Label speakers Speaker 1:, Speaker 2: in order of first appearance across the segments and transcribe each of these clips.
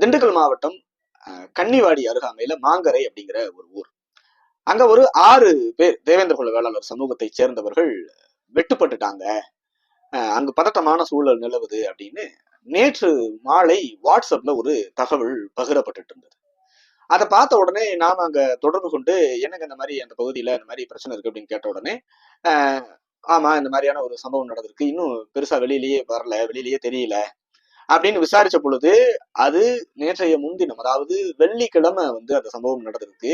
Speaker 1: திண்டுக்கல் மாவட்டம் கன்னிவாடி அருகாமையில மாங்கரை அப்படிங்கிற ஒரு ஊர். அங்க ஒரு ஆறு பேர் தேவேந்திர குல வேளாளர் சமூகத்தை சேர்ந்தவர்கள் வெட்டுப்பட்டுட்டாங்க. அங்கு பதட்டமான சூழல் நிலவுது அப்படின்னு நேற்று மாலை வாட்ஸ்அப்ல ஒரு தகவல் பகிரப்பட்டுட்டு இருந்தது அதை பார்த்த உடனே நாம அங்க தொடர்பு கொண்டு என்னங்க இந்த மாதிரி அந்த பகுதியில இந்த மாதிரி பிரச்சனை இருக்கு அப்படின்னு கேட்ட உடனே ஆமா இந்த மாதிரியான ஒரு சம்பவம் நடந்திருக்கு. இன்னும் பெருசா வெளியிலேயே வரல வெளியிலேயே தெரியல. அப்படின்னு விசாரிச்ச பொழுது அது நேற்றைய முன்தினம் அதாவது வெள்ளிக்கிழமை வந்து அந்த சம்பவம் நடந்திருக்கு.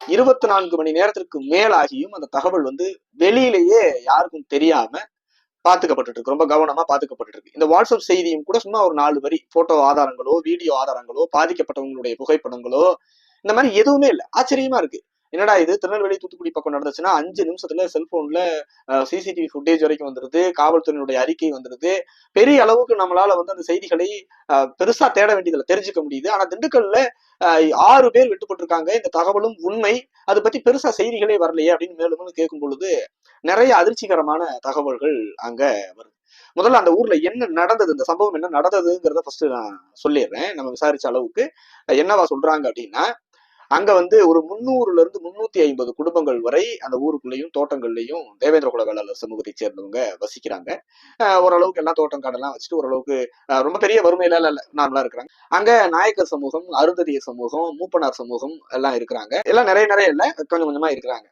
Speaker 1: இருபத்தி நான்கு மணி நேரத்திற்கு மேலாகியும் அந்த தகவல் வந்து வெளியிலேயே யாருக்கும் தெரியாம பாத்துக்கப்பட்டு இருக்கு. ரொம்ப கவனமா பாத்துக்கப்பட்டு இருக்கு. இந்த வாட்ஸ்அப் செய்தியும் கூட சும்மா ஒரு நாலு வரி போட்டோ ஆதாரங்களோ வீடியோ ஆதாரங்களோ பாதிக்கப்பட்டவங்களுடைய புகைப்படங்களோ இந்த மாதிரி எதுவுமே இல்லை. ஆச்சரியமா இருக்கு. என்னடா இது? திருநெல்வேலி தூத்துக்குடி பக்கம் நடந்துச்சுன்னா அஞ்சு நிமிஷத்துல செல்போன்ல சிசிடிவி ஃபுட்டேஜ் வரைக்கும் வந்துருது காவல்துறையினுடைய அறிக்கை வந்துருது. பெரிய அளவுக்கு நம்மளால வந்து அந்த செய்திகளை பெருசா தேட வேண்டியதுல தெரிஞ்சுக்க முடியுது. ஆனா திண்டுக்கல்ல ஆறு பேர் விட்டுப்பட்டிருக்காங்க இந்த தகவலும் உண்மை. அதை பத்தி பெருசா செய்திகளே வரலையே அப்படின்னு மேலும் கேட்கும் பொழுது நிறைய அதிர்ச்சிகரமான தகவல்கள் அங்க வருது. முதல்ல அந்த ஊர்ல என்ன நடந்தது இந்த சம்பவம் என்ன நடந்ததுங்கிறத ஃபர்ஸ்ட் நான் சொல்லிடுறேன். நம்ம விசாரிச்ச அளவுக்கு என்னவா சொல்றாங்க அப்படின்னா அங்க வந்து ஒரு முந்நூறுல இருந்து முன்னூத்தி ஐம்பது குடும்பங்கள் வரை அந்த ஊருக்குள்ளேயும் தோட்டங்கள்லயும் தேவேந்திர குல வேளாளர் சமூகத்தை சேர்ந்தவங்க வசிக்கிறாங்க. அஹ் ஓரளவுக்கு எல்லாம் தோட்டம் காடெல்லாம் வச்சுட்டு ஓரளவுக்கு ரொம்ப பெரிய வறுமையில நார்மலா இருக்கிறாங்க. அங்க நாயக்கர் சமூகம் அருந்ததிய சமூகம் மூப்பனார் சமூகம் எல்லாம் இருக்கிறாங்க. எல்லாம் நிறைய நிறைய இல்ல கொஞ்சம் கொஞ்சமா இருக்கிறாங்க.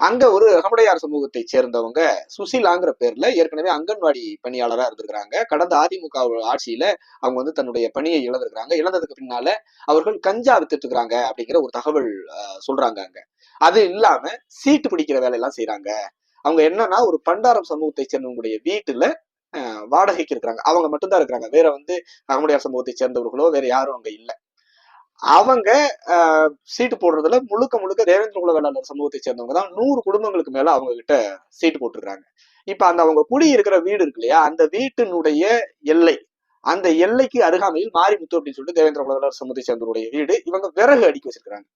Speaker 1: அங்க ஒரு அகமுடையார் சமூகத்தை சேர்ந்தவங்க சுசிலாங்கிற பேர்ல ஏற்கனவே அங்கன்வாடி பணியாளரா இருந்திருக்கிறாங்க. கடந்த அதிமுக ஆட்சியில அவங்க வந்து தன்னுடைய பணியை இழந்திருக்கிறாங்க. இழந்ததுக்கு பின்னால அவர்கள் கஞ்சா வித்துட்டு அப்படிங்கிற ஒரு தகவல் அஹ், சொல்றாங்க அங்க. அது இல்லாம சீட்டு பிடிக்கிற வேலையெல்லாம் செய்யறாங்க அவங்க என்னன்னா ஒரு பண்டாரம் சமூகத்தை சேர்ந்தவங்களுடைய வீட்டுல வாடகைக்கு இருக்கிறாங்க. அவங்க மட்டும்தான் இருக்கிறாங்க. வேற வந்து அகமுடையார் சமூகத்தை சேர்ந்தவர்களோ வேற யாரும் அங்க இல்லை. அவங்க சீட்டு போடுறதுல முழுக்க முழுக்க தேவேந்திர குலவேளாளர் சமூகத்தை சேர்ந்தவங்க தான். நூறு குடும்பங்களுக்கு மேல அவங்க கிட்ட சீட்டு போட்டிருக்காங்க. இப்ப அந்த அவங்க குடி இருக்கிற வீடு இருக்கு இல்லையா அந்த வீட்டினுடைய எல்லை அந்த எல்லைக்கு அருகாமையில் மாரிமுத்து அப்படின்னு சொல்லிட்டு தேவேந்திர குலவேளாளர் சமூகத்தை சேர்ந்தவருடைய வீடு இவங்க விறகு அடுக்கி வச்சிருக்காங்க.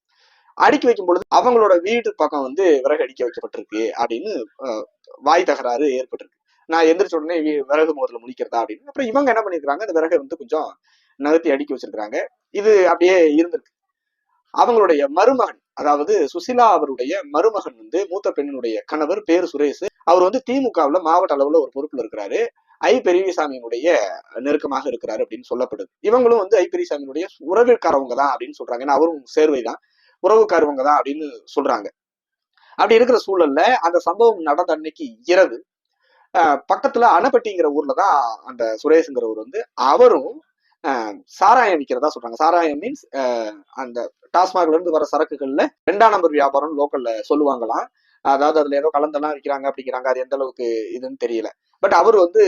Speaker 1: அடுக்கி வைக்கும் பொழுது அவங்களோட வீடு பக்கம் வந்து விறகு அடிக்க வைக்கப்பட்டிருக்கு அப்படின்னு வாய் தகராறு ஏற்பட்டிருக்கு. நான் எந்திரிச்ச உடனே விறகு முதல்ல முடிக்கிறதா அப்படின்னு அப்புறம் இவங்க என்ன பண்ணிருக்காங்க அந்த விறகை வந்து கொஞ்சம் நகர்த்தி அடுக்கி வச்சிருக்கிறாங்க. இது அப்படியே இருந்திருக்கு. அவங்களுடைய மருமகன் அதாவது சுசிலா அவருடைய மருமகன் வந்து மூத்த பெண்ணினுடைய கணவர் பேரு சுரேஷ். அவர் வந்து திமுகவுல மாவட்ட அளவுல ஒரு பொறுப்புல இருக்கிறாரு. ஐ பெரியசாமியினுடைய நெருக்கமாக இருக்கிறாரு அப்படின்னு சொல்லப்படுது. இவங்களும் வந்து ஐ பெரியசாமியினுடைய உறவிற்காரவங்க தான் அப்படின்னு சொல்றாங்க. ஏன்னா அவரும் சேர்வை தான் உறவுக்காரவங்க தான் அப்படின்னு சொல்றாங்க. அப்படி இருக்கிற சூழல்ல அந்த சம்பவம் நடந்த அன்னைக்கு இரவு அஹ், பக்கத்துல அணப்பட்டிங்கிற ஊர்ல தான் அந்த சுரேஷ்ங்கிறவர் வந்து அவரும் சாராயம் விற்கிறதா சொல்றாங்க. சாராயம் மீன்ஸ் அந்த டாஸ்மாக்ல இருந்து வர சரக்குகள்ல ரெண்டாம் நம்பர் வியாபாரம் லோக்கல்ல சொல்லுவாங்களாம். அதாவது அதுல ஏதோ கலந்தெல்லாம் விற்கிறாங்க அப்படிங்கிறாங்க. அது எந்த அளவுக்கு இதுன்னு தெரியல. பட் அவர் வந்து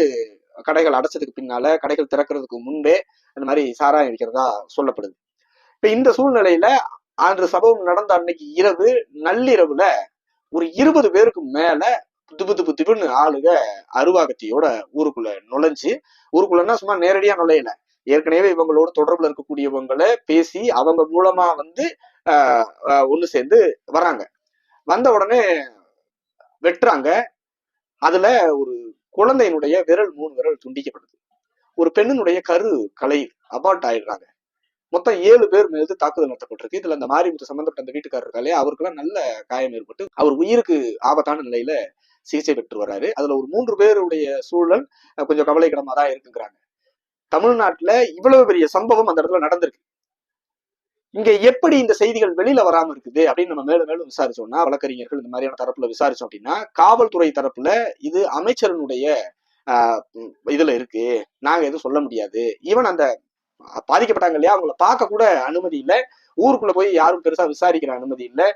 Speaker 1: கடைகள் அடைச்சதுக்கு பின்னால கடைகள் திறக்கிறதுக்கு முன்பே அந்த மாதிரி சாராயம் விற்கிறதா சொல்லப்படுது. இப்ப இந்த சூழ்நிலையில அன்று சம்பவம் நடந்த அன்னைக்கு இரவு நள்ளிரவுல ஒரு இருபது பேருக்கு மேல புத்து புத்து புத்துன்னு ஆளுக அருவாகத்தியோட ஊருக்குள்ள நுழைஞ்சு ஊருக்குள்ளன்னா சும்மா நேரடியா நுழையல. ஏற்கனவே இவங்களோட தொடர்புல இருக்கக்கூடியவங்களை பேசி அவங்க மூலமா வந்து ஒன்று சேர்ந்து வராங்க வந்த உடனே வெட்டுறாங்க. அதுல ஒரு குழந்தையினுடைய விரல் மூணு விரல் துண்டிக்கப்படுது. ஒரு பெண்ணினுடைய கரு கலை அபார்ட் ஆயிடுறாங்க. மொத்தம் ஏழு பேர் மீது தாக்குதல் நடத்தப்பட்டிருக்கு. இதுல அந்த மாரிமுத்து சம்பந்தப்பட்ட அந்த வீட்டுக்காரர் இருக்காலே அவருக்கெல்லாம் நல்ல காயம் ஏற்பட்டு அவர் உயிருக்கு ஆபத்தான நிலையில சிகிச்சை பெற்று வர்றாரு. அதுல ஒரு மூன்று பேருடைய சூழல் கொஞ்சம் கவலைக்கிடமா தான் இருக்குங்கிறாங்க. தமிழ்நாட்டுல இவ்வளவு பெரிய சம்பவம் அந்த இடத்துல நடந்திருக்கு. இங்க எப்படி இந்த செய்திகள் வெளியில வராம இருக்குது அப்படின்னு நம்ம மேலும் மேலும் விசாரிச்சோம்னா வழக்கறிஞர்கள் இந்த மாதிரியான தரப்புல விசாரிச்சோம் அப்படின்னா காவல்துறை தரப்புல இது அமைச்சரனுடைய ஆஹ் இதுல இருக்கு. நாங்க எதுவும் சொல்ல முடியாது. ஈவன் அந்த பாதிக்கப்பட்டாங்க இல்லையா? அவங்கள பார்க்க கூட அனுமதி இல்லை. ஊருக்குள்ள போய் யாரும் பெருசா விசாரிக்கிற அனுமதி இல்லை.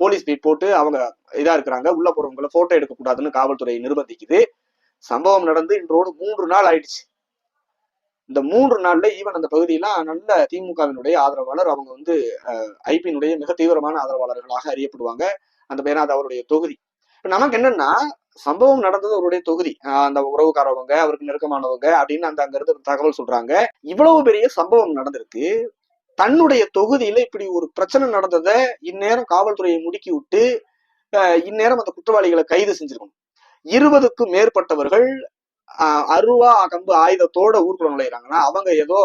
Speaker 1: போலீஸ் பீட் போட்டு அவங்க இதா இருக்கிறாங்க. உள்ள போறவங்கள போட்டோ எடுக்க கூடாதுன்னு காவல்துறை நிர்பந்திக்குது. சம்பவம் நடந்து இன்றோடு மூன்று நாள் ஆயிடுச்சு. இந்த மூன்று நாள்ல ஈவன் அந்த பகுதியெல்லாம் நல்ல திமுகவினுடைய ஆதரவாளர் அவங்க வந்து ஐபியினுடைய மிக தீவிரமான ஆதரவாளர்களாக அறியப்படுவாங்க. அந்த பேனா அது அவருடைய தொகுதி. இப்ப நமக்கு என்னன்னா சம்பவம் நடந்தது அவருடைய தொகுதி. அந்த உறவுக்காரவங்க அவருக்கு நெருக்கமானவங்க அப்படின்னு அந்த அங்க இருந்து தகவல் சொல்றாங்க. இவ்வளவு பெரிய சம்பவம் நடந்திருக்கு. தன்னுடைய தொகுதியில இப்படி ஒரு பிரச்சனை நடந்ததை இந்நேரம் காவல்துறையை முடுக்கி விட்டு இந்நேரம் அந்த குற்றவாளிகளை கைது செஞ்சிருக்கணும். இருபதுக்கும் மேற்பட்டவர்கள் ஆஹ் அருவா கம்பு ஆயுதத்தோட ஊருக்குள்ள நுழையிறாங்கன்னா அவங்க ஏதோ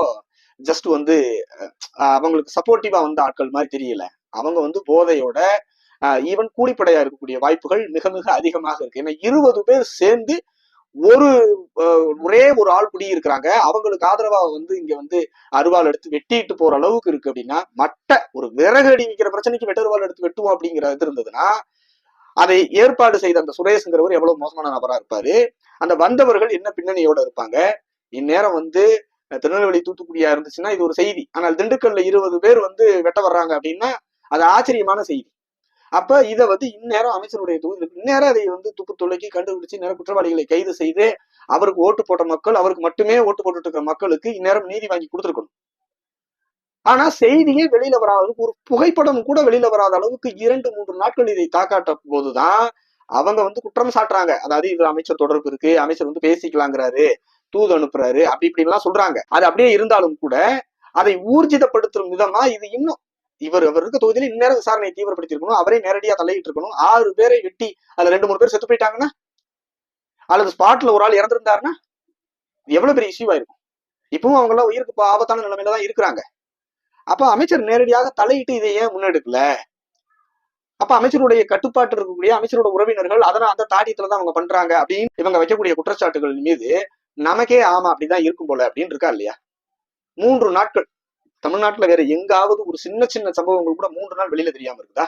Speaker 1: ஜஸ்ட் வந்து அவங்களுக்கு சப்போர்ட்டிவா வந்த ஆட்கள் மாதிரி தெரியல. அவங்க வந்து போதையோட ஈவன் கூலிப்படையா இருக்கக்கூடிய வாய்ப்புகள் மிக மிக அதிகமாக இருக்கு. ஏன்னா இருபது பேர் சேர்ந்து ஒரு ஒரே ஒரு ஆள் குடி இருக்கிறாங்க அவங்களுக்கு ஆதரவா வந்து இங்க வந்து அருவாள் எடுத்து வெட்டிட்டு போற அளவுக்கு இருக்கு அப்படின்னா மட்ட ஒரு விறகு அடிக்கிற பிரச்சனைக்கு வெட்டருவாள் எடுத்து வெட்டுவோம் அப்படிங்கிற இது இருந்ததுன்னா அதை ஏற்பாடு செய்த அந்த சுரேஷ்ங்கிறவர் எவ்வளவு மோசமான நபரா இருப்பாரு. அந்த வந்தவர்கள் என்ன பின்னணியோட இருப்பாங்க? இந்நேரம் வந்து திருநெல்வேலி தூத்துக்குடியா இருந்துச்சுன்னா இது ஒரு செய்தி. ஆனால் திண்டுக்கல்ல இருபது பேர் வந்து வெட்ட வர்றாங்க அப்படின்னா அது ஆச்சரியமான செய்தி. அப்ப இதை வந்து இந்நேரம் அமைச்சருடைய தொகுதி இந்நேரம் அதை வந்து துப்பு துளைக்கி கண்டுபிடிச்சு நேரம் குற்றவாளிகளை கைது செய்து அவருக்கு ஓட்டு போட்ட மக்கள் அவருக்கு மட்டுமே ஓட்டு போட்டுட்டு இருக்கிற மக்களுக்கு இந்நேரம் நீதி வாங்கி கொடுத்துருக்கணும். ஆனா செய்தியே வெளியில வராத ஒரு புகைப்படம் கூட வெளியில வராத அளவுக்கு இரண்டு மூன்று நாட்கள் இதை தாக்காட்ட போதுதான் அவங்க வந்து குற்றம் சாட்டுறாங்க. அதாவது இது அமைச்சர் தொடர்பு இருக்கு அமைச்சர் வந்து பேசிக்கலாங்கிறாரு தூது அனுப்புறாரு அப்படி இப்படி எல்லாம் சொல்றாங்க. அது அப்படியே இருந்தாலும் கூட அதை ஊர்ஜிதப்படுத்தும் விதமா இது இன்னும் இவர் அவர் இருக்க தொகுதியில இந்நேரம் விசாரணையை தீவிரப்படுத்திருக்கணும் அவரே நேரடியா தலையிட்டு இருக்கணும். ஆறு பேரை வெட்டி அதுல ரெண்டு மூணு பேர் செத்து போயிட்டாங்கன்னா அல்லது ஸ்பாட்ல ஒரு ஆள் இறந்திருந்தாருன்னா எவ்வளவு பெரிய இஷ்யூவா இருக்கும்? இப்பவும் அவங்க எல்லாம் உயிருக்கு ஆபத்தான நிலைமையில தான் இருக்கிறாங்க. அப்ப அமைச்சர் நேரடியாக தலையிட்டு இதை ஏன் முன்னெடுக்கல? அப்ப அமைச்சருடைய கட்டுப்பாட்டு இருக்கக்கூடிய அமைச்சரோட உறவினர்கள் அதனால அந்த தாடியத்துல தான் அவங்க பண்றாங்க அப்படின்னு இவங்க வைக்கக்கூடிய குற்றச்சாட்டுகள் மீது நமக்கே ஆமா அப்படிதான் இருக்கும் போல அப்படின்னு இருக்கா இல்லையா? மூன்று நாட்கள். தமிழ்நாட்டுல வேற எங்காவது ஒரு சின்ன சின்ன சம்பவங்கள் கூட மூன்று நாள் வெளியில தெரியாம இருக்குதா?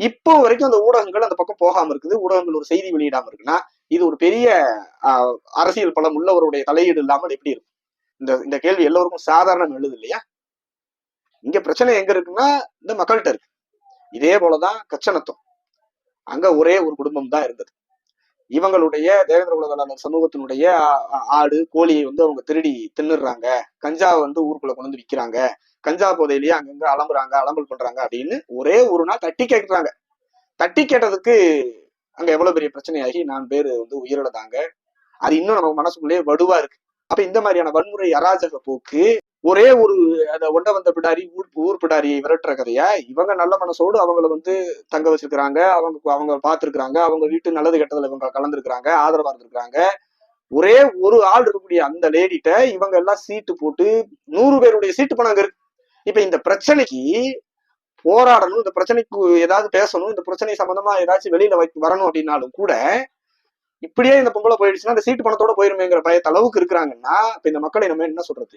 Speaker 1: இப்போ வரைக்கும் அந்த ஊடகங்கள் அந்த பக்கம் போகாம இருக்குது. ஊடகங்கள் ஒரு செய்தி வெளியிடாம இருக்குன்னா இது ஒரு பெரிய அரசியல் பலம் உள்ளவருடைய தலையீடு இல்லாமல் எப்படி இருக்கும்? இந்த இந்த கேள்வி எல்லோருக்கும் சாதாரணம் எழுது இல்லையா? இங்க பிரச்சனை எங்க இருக்குன்னா இந்த மக்கள்கிட்ட இருக்கு. இதே போலதான் கச்சனத்தம். அங்க ஒரே ஒரு குடும்பம் தான் இருந்தது. இவங்களுடைய தேவேந்திர உலகளாளர் சமூகத்தினுடைய ஆடு கோழியை வந்து அவங்க திருடி தின்னுடுறாங்க. கஞ்சா வந்து ஊருக்குள்ள கொண்டு வந்து விக்கிறாங்க. கஞ்சா போதையிலேயே அங்கங்க அலம்புறாங்க அலம்பல் பண்றாங்க அப்படின்னு ஒரே ஒரு நாள் தட்டி கேட்கிறாங்க தட்டி கேட்டதுக்கு அங்க எவ்வளவு பெரிய பிரச்சனையாகி நான் பேரு வந்து உயிரிழந்தாங்க. அது இன்னும் நம்ம மனசுக்குள்ளேயே வடுவா இருக்கு. அப்ப இந்த மாதிரியான வன்முறை அராஜக போக்கு ஒரே ஒரு அந்த ஒண்ட வந்த பிடாரி ஊர் ஊர் பிடாரியை விரட்டுற கதையா? இவங்க நல்ல மனசோடு அவங்கள வந்து தங்க வச்சிருக்கிறாங்க. அவங்க அவங்க பார்த்துருக்குறாங்க. அவங்க வீட்டு நல்லது கெட்டதுல இவங்க கலந்துருக்கிறாங்க. ஆதரவா இருந்திருக்கிறாங்க. ஒரே ஒரு ஆள் இருக்கக்கூடிய அந்த லேடிட்ட இவங்க எல்லாம் சீட்டு போட்டு நூறு பேருடைய சீட்டு பணம் அங்க இருக்கு. இப்ப இந்த பிரச்சனைக்கு போராடணும். இந்த பிரச்சனைக்கு ஏதாவது பேசணும். இந்த பிரச்சனை சம்பந்தமா ஏதாச்சும் வெளியில வை வரணும் அப்படின்னாலும் கூட இப்படியே இந்த பொம்பளை போயிடுச்சுன்னா அந்த சீட்டு பணத்தோட போயிருமேங்கிற பயத்த அளவுக்கு இருக்கிறாங்கன்னா இப்ப இந்த மக்களை நம்ம என்ன சொல்றது?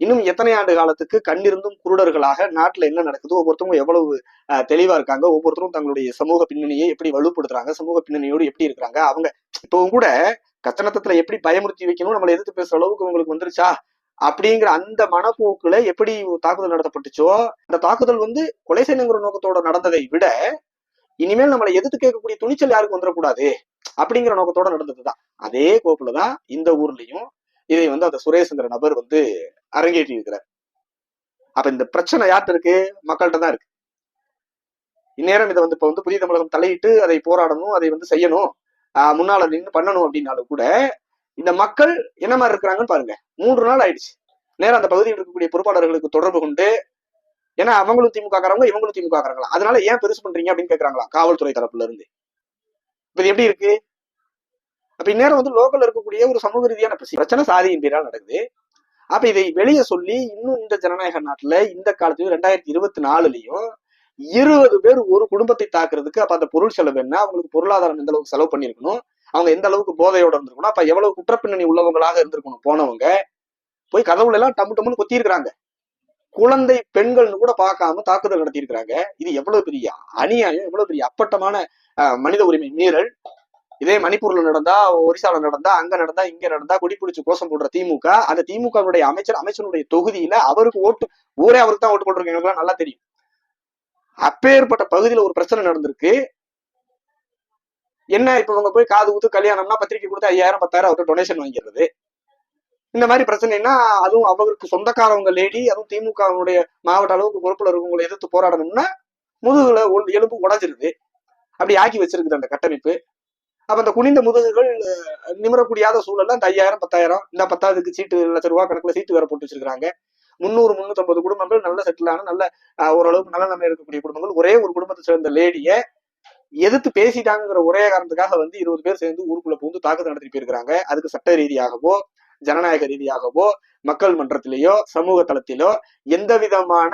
Speaker 1: இன்னும் எத்தனை ஆண்டு காலத்துக்கு கண்ணிருந்தும் குருடர்களாக நாட்டுல என்ன நடக்குது? ஒவ்வொருத்தவங்க எவ்வளவு அஹ், தெளிவா இருக்காங்க. ஒவ்வொருத்தரும் தங்களுடைய சமூக பின்னணியை எப்படி வலுப்படுத்துறாங்க? சமூக பின்னணியோடு எப்படி இருக்கிறாங்க? அவங்க இப்பவும் கூட கத்தனத்தத்துல எப்படி பயமுறுத்தி வைக்கணும் நம்மளை எதிர்த்து பேசுற அளவுக்கு உங்களுக்கு வந்துருச்சா? அப்படிங்கிற அந்த மனப்போக்குல எப்படி தாக்குதல் நடத்தப்பட்டுச்சோ அந்த தாக்குதல் வந்து கொலை செய்யணுங்கிற நோக்கத்தோட நடந்ததை விட இனிமேல் நம்மளை எதிர்த்து கேட்கக்கூடிய துணிச்சல் யாருக்கும் வந்துடக்கூடாது? அப்படிங்கிற நோக்கத்தோட நடந்ததுதான். அதே கோப்புல தான் இந்த ஊர்லயும் இதை வந்து அந்த சுரேஷ்ங்கிற நபர் வந்து அரங்கேற்றி இருக்கிறார் அப்ப இந்த பிரச்சனை யார்கிட்ட இருக்கு? மக்கள்கிட்ட தான் இருக்கு. இந்நேரம் இதை வந்து இப்ப வந்து புதிய தமிழகம் தலையிட்டு அதை போராடணும் அதை வந்து செய்யணும் ஆஹ் முன்னால நின்று பண்ணணும் அப்படின்னாலும் கூட இந்த மக்கள் என்ன மாதிரி இருக்கிறாங்கன்னு பாருங்க. மூன்று நாள் ஆயிடுச்சு. நேரம் அந்த பகுதியில் இருக்கக்கூடிய பொறுப்பாளர்களுக்கு தொடர்பு கொண்டு ஏன்னா அவங்களும் திமுக காரங்க இவங்களும் திமுக காரங்களா? அதனால ஏன் பெருசு பண்றீங்க அப்படின்னு கேட்கறாங்களா காவல்துறை தரப்புல இருந்து. இப்ப எப்படி இருக்கு? அப்ப இந்நேரம் வந்து லோக்கல்ல இருக்கக்கூடிய ஒரு சமூக ரீதியான பிரச்சனை சாதியின் பேரால் நடக்குது. அப்ப இதை வெளியே சொல்லி இன்னும் இந்த ஜனநாயக நாட்டுல இந்த காலத்துலயும் ரெண்டாயிரத்தி இருபத்தி நாலுலயும் இருபது பேர் ஒரு குடும்பத்தை தாக்குறதுக்கு அப்ப அந்த பொருள் செலவு என்ன? அவங்களுக்கு பொருளாதாரம் எந்த அளவுக்கு செலவு பண்ணிருக்கணும் அவங்க எந்த அளவுக்கு போதையோட இருந்திருக்கணும்? அப்ப எவ்வளவு குற்றப்பின்னணி உள்ளவங்களாக இருந்திருக்கணும் போனவங்க? போய் கதவுல எல்லாம் டம்மு டம்முன்னு கொத்தி இருக்கிறாங்க குழந்தை பெண்கள்னு கூட பார்க்காம தாக்குதல் நடத்தி இருக்கிறாங்க இது எவ்வளவு பெரிய அநியாயம் எவ்வளவு பெரிய அப்பட்டமான மனித உரிமை மீறல். இதே மணிப்பூர்ல நடந்தா ஒரிசால நடந்தா அங்க நடந்தா இங்க நடந்தா கொடி கோஷம் போடுற திமுக அந்த திமுகவுடைய அமைச்சர் அமைச்சருடைய தொகுதியில அவருக்கு ஓட்டு ஊரே அவருக்கு தான் ஓட்டு போட்டிருக்கேன் நல்லா தெரியும். அப்பேற்பட்ட பகுதியில ஒரு பிரச்சனை நடந்திருக்கு. என்ன இப்ப இவங்க போய் காது ஊத்து கல்யாணம்னா பத்திரிக்கை கொடுத்து ஐயாயிரம் பத்தாயிரம் அவர்கிட்ட டொனேஷன் வாங்கிறது இந்த மாதிரி பிரச்சனைனா அதுவும் அவருக்கு சொந்தக்காரவங்க லேடி அதுவும் திமுகவுடைய மாவட்ட அளவுக்கு பொறுப்புல இருக்கவங்களை எதிர்த்து போராடணும்னா முதுகுல எலும்பு உடைஞ்சிருது. அப்படி ஆக்கி வச்சிருக்குது அந்த கட்டமைப்பு. அப்ப அந்த குனிந்த முதுகுகள் நிமிரக்கூடியாத சூழல்ல அந்த ஐயாயிரம் பத்தாயிரம் இந்த பத்தாவதுக்கு சீட்டு லட்ச ரூபா கணக்குல சீட்டு வேற போட்டு வச்சிருக்காங்க முந்நூறு முந்நூற்றம்பது குடும்பங்கள் நல்ல செட்டிலான நல்ல ஓரளவுக்கு நல்ல நம்ம இருக்கக்கூடிய குடும்பங்கள். ஒரே ஒரு குடும்பத்தை சேர்ந்த லேடிய எதிர்த்து பேசிட்டாங்கிற ஒரே காரணத்துக்காக வந்து இருபது பேர் சேர்ந்து ஊருக்குள்ள புகுந்து தாக்குதல் நடத்தி போயிருக்காங்க அதுக்கு சட்ட ரீதியாகவோ ஜனநாயக ரீதியாகவோ மக்கள் மன்றத்திலேயோ சமூக தளத்திலோ எந்த விதமான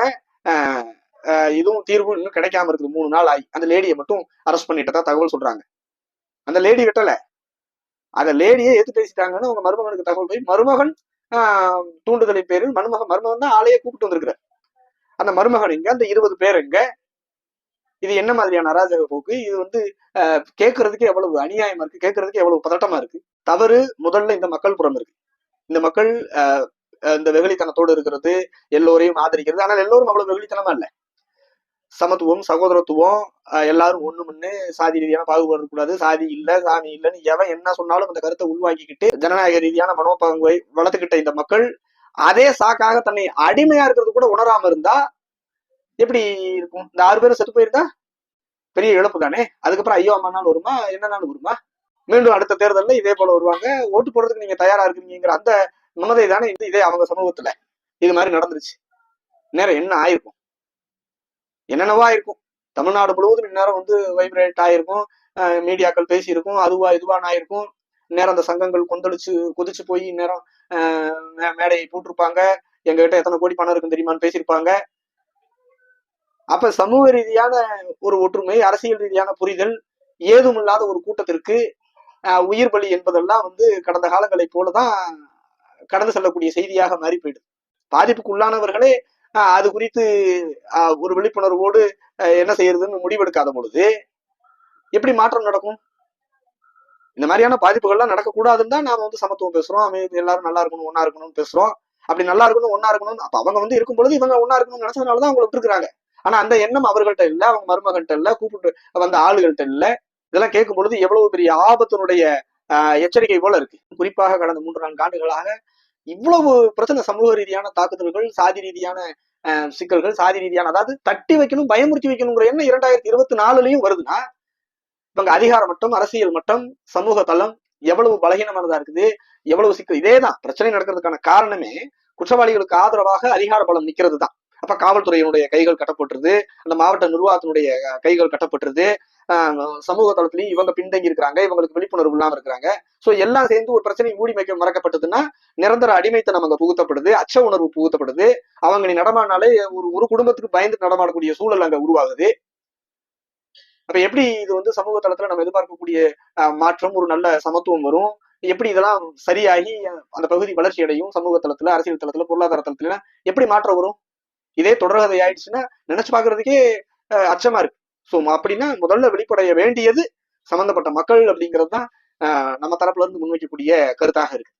Speaker 1: இதுவும் தீர்வும் இன்னும் கிடைக்காம இருக்குது. மூணு நாள் ஆகி அந்த லேடியை மட்டும் அரெஸ்ட் பண்ணிட்டதா தகவல் சொல்றாங்க. அந்த லேடி வெட்டல அந்த லேடியை ஏத்து பேசிட்டாங்கன்னு உங்க மருமகனுக்கு தகவல் போய் மருமகன் ஆஹ், தூண்டுதலின் பேரில் மருமகன் மருமகன் தான் ஆளையே கூப்பிட்டு வந்திருக்கிறார். அந்த மருமகன் இங்க அந்த இருபது பேர் எங்க இது என்ன மாதிரியான அராஜக போக்கு? இது வந்து கேட்கறதுக்கு எவ்வளவு அநியாயமா இருக்கு? கேட்கறதுக்கு எவ்வளவு பதட்டமா இருக்கு? தவறு முதல்ல இந்த மக்கள் புறம் இருக்கு. இந்த மக்கள் ஆஹ், இந்த வெகுளித்தனத்தோடு இருக்கிறது எல்லோரையும் ஆதரிக்கிறது. ஆனால் எல்லோரும் அவ்வளவு வெகுளித்தனமா இல்லை. சமத்துவம் சகோதரத்துவம் எல்லாரும் ஒண்ணுமுன்னு சாதி ரீதியான பாகுபாடு கூடாது சாதி இல்ல சாமி இல்லைன்னு எவன் என்ன சொன்னாலும் அந்த கருத்தை உள்வாங்கிக்கிட்டு ஜனநாயக ரீதியான மனோபாங்கை வளர்த்துக்கிட்ட இந்த மக்கள் அதே சாக்காக தன்னை அடிமையா இருக்கிறது கூட உணராம இருந்தா எப்படி இருக்கும்? இந்த ஆறு பேரும் செத்து போயிருந்தா? பெரிய இழப்பு தானே? அதுக்கப்புறம் ஐயோ அம்மா நாள் வருமா? என்ன நாள் வருமா? மீண்டும் அடுத்த தேர்தலில் இதே போல வருவாங்க. ஓட்டு போடுறதுக்கு நீங்க தயாரா இருக்கீங்கிற அந்த மமதை தானே இது இதே அவங்க சமூகத்துல. இது மாதிரி நடந்துருச்சு. நேரம் என்ன ஆயிருக்கும்? என்னென்னவா இருக்கும்? தமிழ்நாடு முழுவதும் இந்நேரம் வந்து வைப்ரேட் ஆயிருக்கும். மீடியாக்கள் பேசியிருக்கும். அதுவா இதுவான்னு ஆயிருக்கும். நேரம் அந்த சங்கங்கள் கொந்தளிச்சு கொதிச்சு போய் இந்நேரம் மேடையை போட்டிருப்பாங்க. எங்க கிட்ட எத்தனை கோடி பணம் இருக்குன்னு தெரியுமான்னு பேசியிருப்பாங்க. அப்ப சமூக ரீதியான ஒரு ஒற்றுமை அரசியல் ரீதியான புரிதல் ஏதுமில்லாத ஒரு கூட்டத்திற்கு ஆஹ், உயிர் பலி என்பதெல்லாம் வந்து கடந்த காலங்களைப் போலதான் கடந்து செல்லக்கூடிய செய்தியாக மாறி போயிடுது. பாதிப்புக்கு உள்ளானவர்களே அது குறித்து ஆஹ், ஒரு விழிப்புணர்வோடு என்ன செய்யறதுன்னு முடிவெடுக்காத பொழுது எப்படி மாற்றம் நடக்கும்? இந்த மாதிரியான பாதிப்புகள்லாம் நடக்கக்கூடாதுன்னு தான் நாம வந்து சமத்துவம் பேசுறோம் அமைதி எல்லாரும் நல்லா இருக்கணும் ஒன்னா இருக்கணும்னு பேசுறோம். அப்படி நல்லா இருக்கணும் ஒன்னா இருக்கணும் அப்ப அவங்க வந்து இருக்கும் பொழுது இவங்க ஒன்னா இருக்கணும்னு நினைச்சதுனாலதான் அவங்க விட்டுருக்காங்க ஆனா அந்த எண்ணம் அவர்கள்ட்ட இல்ல அவங்க மருமகன்கிட்ட இல்ல கூப்பிட்டு வந்த ஆளுகள்கிட்ட இல்ல. இதெல்லாம் கேட்கும் பொழுது எவ்வளவு பெரிய ஆபத்தினுடைய ஆஹ், எச்சரிக்கை போல இருக்கு. குறிப்பாக கடந்த மூன்று நான்கு ஆண்டுகளாக இவ்வளவு பிரச்சனை சமூக ரீதியான தாக்குதல்கள் சாதி ரீதியான சிக்கல்கள் சாதி ரீதியான அதாவது தட்டி வைக்கணும் பயமுறுத்தி வைக்கணுங்கிற எண்ணம் இரண்டாயிரத்தி இருபத்தி நாலுலயும் வருதுன்னா இவங்க அதிகார மட்டம் அரசியல் மட்டம் சமூக தளம் எவ்வளவு பலகீனமானதா இருக்குது எவ்வளவு சிக்கல் இதேதான் பிரச்சனை நடக்கிறதுக்கான காரணமே குற்றவாளிகளுக்கு ஆதரவாக அதிகார பலம் நிக்கிறது தான் அப்ப காவல்துறையினுடைய கைகள் கட்டப்பட்டுருது அந்த மாவட்ட நிர்வாகத்தினுடைய கைகள் கட்டப்பட்டுருது சமூக தளத்திலையும் இவங்க பின்தங்கி இருக்கிறாங்க இவங்களுக்கு விழிப்புணர்வு இல்லாம இருக்கிறாங்க. சோ எல்லாம் சேர்ந்து ஒரு பிரச்சனை மூடி மறக்கப்பட்டதுன்னா நிரந்தர அடிமைத்தனம் அங்க புகுத்தப்படுது அச்ச உணர்வு புகுத்தப்படுது. அவங்க நீ நடமாடினாலே ஒரு ஒரு குடும்பத்துக்கு பயந்து நடமாடக்கூடிய சூழல் அங்க உருவாகுது. அப்ப எப்படி இது வந்து சமூக தளத்துல நம்ம எதிர்பார்க்கக்கூடிய அஹ், மாற்றம் ஒரு நல்ல சமத்துவம் வரும்? எப்படி இதெல்லாம் சரியாகி அந்த பகுதி வளர்ச்சி அடையும்? சமூக தளத்துல அரசியல் தளத்துல பொருளாதார தளத்துல எப்படி மாற்றம் வரும்? இதே தொடர்கதை ஆயிடுச்சுன்னா நினைச்சு பாக்குறதுக்கே அஹ், அச்சமா இருக்கு. சோ அப்படின்னா முதல்ல வெளிப்படைய வேண்டியது சம்பந்தப்பட்ட மக்கள் அப்படிங்கிறது தான் நம்ம தரப்புல இருந்து முன்வைக்கக்கூடிய கருத்தாக இருக்கு.